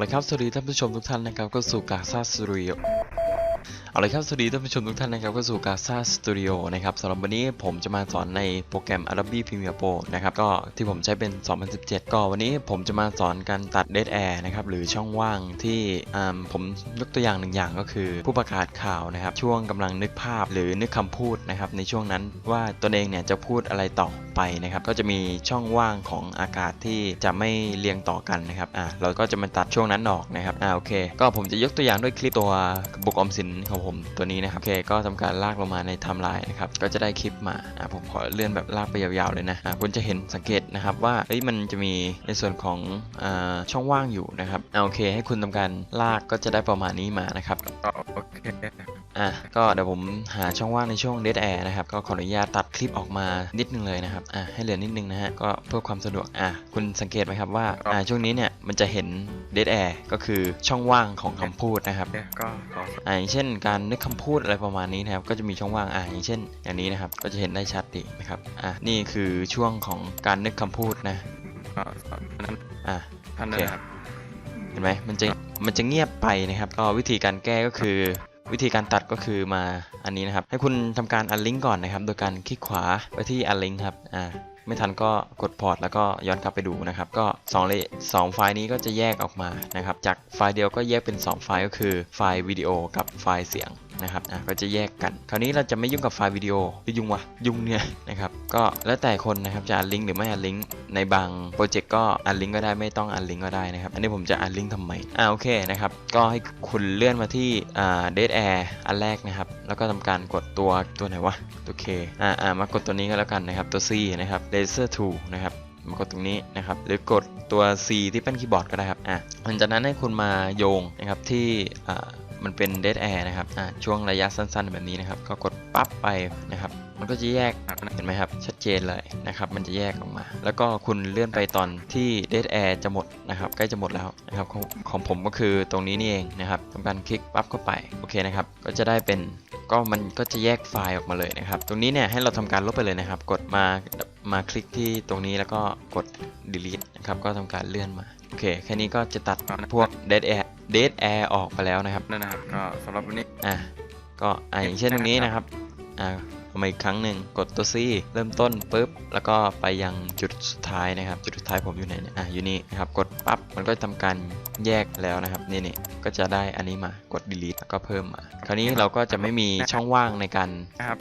ละครับสวัสดีท่านผู้ชมทุกท่านนะครับก็สู่กาซาสตูดิโอ เอาละครับ สวัสดีท่านผู้ชมทุกท่านนะครับก็สู่กาซาสตูดิโอนะครับสำหรับวันนี้ผมจะมาสอนในโปรแกรม Adobe Premiere Pro นะครับ ก็ที่ผมใช้เป็น 2017 ก็วันนี้ผมจะมาสอนการตัด Dead Air นะครับ หรือช่องว่างที่อ่าผมยกตัวอย่างหนึ่งอย่างก็คือ ผู้ประกาศข่าวนะครับ ช่วงกำลังนึกภาพหรือนึกคำพูดนะครับ ในช่วงนั้นว่าตนเองเนี่ยจะพูดอะไรต่อไปนะครับ ก็จะมีช่องว่างของอากาศที่จะไม่เรียงต่อกันนะครับอ่าเราก็จะมาตัดช่วงนั้นออกนะครับอ่าโอเค ก็ผมจะยกตัวอย่างด้วยคลิปตัวกระปุกออมสินของผมตัวนี้นะครับโอเคก็ทำการลากลงมาในไทม์ไลน์นะครับก็จะได้คลิปมาอ่าผมขอเลื่อนแบบลากไปยาวๆเลยนะอ่าคุณจะเห็นสังเกตนะครับว่าเฮ้ยมันจะมีในส่วนของอ่าช่องว่างอยู่นะครับอ่าโอเค ให้คุณทำการลากก็จะได้ประมาณนี้มานะครับโอเค อะก็เดี๋ยวผมหาช่องว่างในช่วง Dead Air นะครับ ก็ขออนุญาตตัดคลิปออกมานิดนึงเลยนะครับอะให้เหลือนิดนึงนะฮะก็เพื่อความสะดวกอะคุณสังเกตไหมครับว่าอะช่วงนี้เนี่ยมันจะเห็น Dead Air ก็คือช่องว่างของคำพูดนะครับเนี่ยก็ขออะอย่างเช่นการนึกคำพูดอะไรประมาณนี้นะครับก็จะมีช่องว่างอะอย่างเช่น อย่างนี้นะครับก็จะเห็นได้ชัดดีนะครับอะนี่คือช่วงของการนึกคำพูดนะก็สอนนั้นอะท่านนะครับเห็นไหมมันจะมันจะเงียบไปนะครับก็วิธีการแก้ก็คือ วิธีการตัดก็คือมาอันนี้นะครับ ให้คุณทำการอันลิงก์ก่อนนะครับ โดยการคลิกขวาไปที่อันลิงก์ครับอ่าไม่ทันก็กดพอร์ตแล้วก็ย้อนกลับไปดูนะครับ ก็2เลสองไฟล์นี้ก็จะแยกออกมานะครับ จากไฟล์เดียวก็แยกเป็น 2 ไฟล์ก็คือไฟล์วิดีโอกับไฟล์เสียง นะครับอะก็จะแยกกัน คราวนี้เราจะไม่ยุ่งกับไฟล์วิดีโอหรือยุ่งวะยุ่งเนี่ยนะครับก็แล้วแต่คนนะครับจะอันลิงก์หรือไม่อันลิงก์ในบางโปรเจกต์ก็อันลิงก์ก็ได้ไม่ต้องอันลิงก์ก็ได้นะครับอันนี้ผมจะอันลิงก์ทำไมอ่าโอเคนะครับก็ให้คุณเลื่อนมาที่อ่า Dead Air อันแรกนะครับแล้วก็ทำการกดตัวตัวไหนวะตัว K อ่าอ่ามากดตัวนี้ก็แล้วกันนะครับตัว C นะครับ Laser Tool นะครับมากดตรงนี้นะครับหรือกดตัว C ที่เป็นคีย์บอร์ดก็ได้ครับอะหลังจากนั้นให้คุณมาโยงนะครับที่อ่า มันเป็น dead air นะครับอะช่วงระยะสั้นๆ แบบนี้นะครับ ก็กดปั๊บไปนะครับ มันก็จะแยกเห็นไหมครับ ชัดเจนเลยนะครับ มันจะแยกออกมา แล้วก็คุณเลื่อนไปตอนที่ dead air จะหมดนะครับ ใกล้จะหมดแล้วนะครับของของผมก็คือตรงนี้นี่เองนะครับทำการคลิกปั๊บเข้าไปโอเคนะครับ ก็จะได้เป็นก็มันก็จะแยกไฟล์ออกมาเลยนะครับ ตรงนี้เนี่ยให้เราทำการลบไปเลยนะครับ กดมามาคลิกที่ตรงนี้แล้วก็กด delete นะครับ ก็ทำการเลื่อนมา โอเค แค่นี้ก็จะตัดพวก dead air dead air ออกไปแล้วนะครับนั่นนะครับก็สำหรับวันนี้อะก็อะอย่างเช่นตรงนี้นะครับอ่าเอามาอีกครั้งหนึ่งกดตัว C เริ่มต้นปุ๊บ แล้วก็ไปยังจุดสุดท้ายนะครับ จุดสุดท้ายผมอยู่ไหนเนี่ยอะอยู่นี่นะครับ กดปั๊บมันก็จะทำการแยกแล้วนะครับนี่นี่ก็จะได้อันนี้มากด delete แล้วก็เพิ่มมา คราวนี้เราก็จะไม่มีช่องว่างในการนะครับ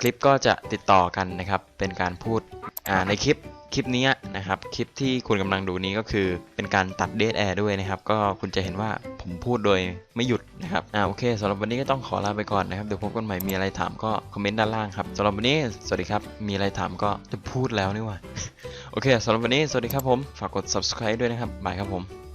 คลิปก็จะติดต่อกันนะครับ เป็นการพูดอ่าในคลิป คลิปนี้นะครับ คลิปที่คุณกำลังดูนี้ก็คือเป็นการตัดเดทแอร์ด้วยนะครับ ก็คุณจะเห็นว่าผมพูดโดยไม่หยุดนะครับ อ่าโอเคสำหรับวันนี้ก็ต้องขอลาไปก่อนนะครับ เดี๋ยวพบกันใหม่มีอะไรถามก็คอมเมนต์ด้านล่างครับสำหรับวันนี้สวัสดีครับ มีอะไรถามก็จะพูดแล้วนี่ว่า โอเคสำหรับวันนี้สวัสดีครับผม ฝากกด subscribe ด้วยนะครับบายครับผม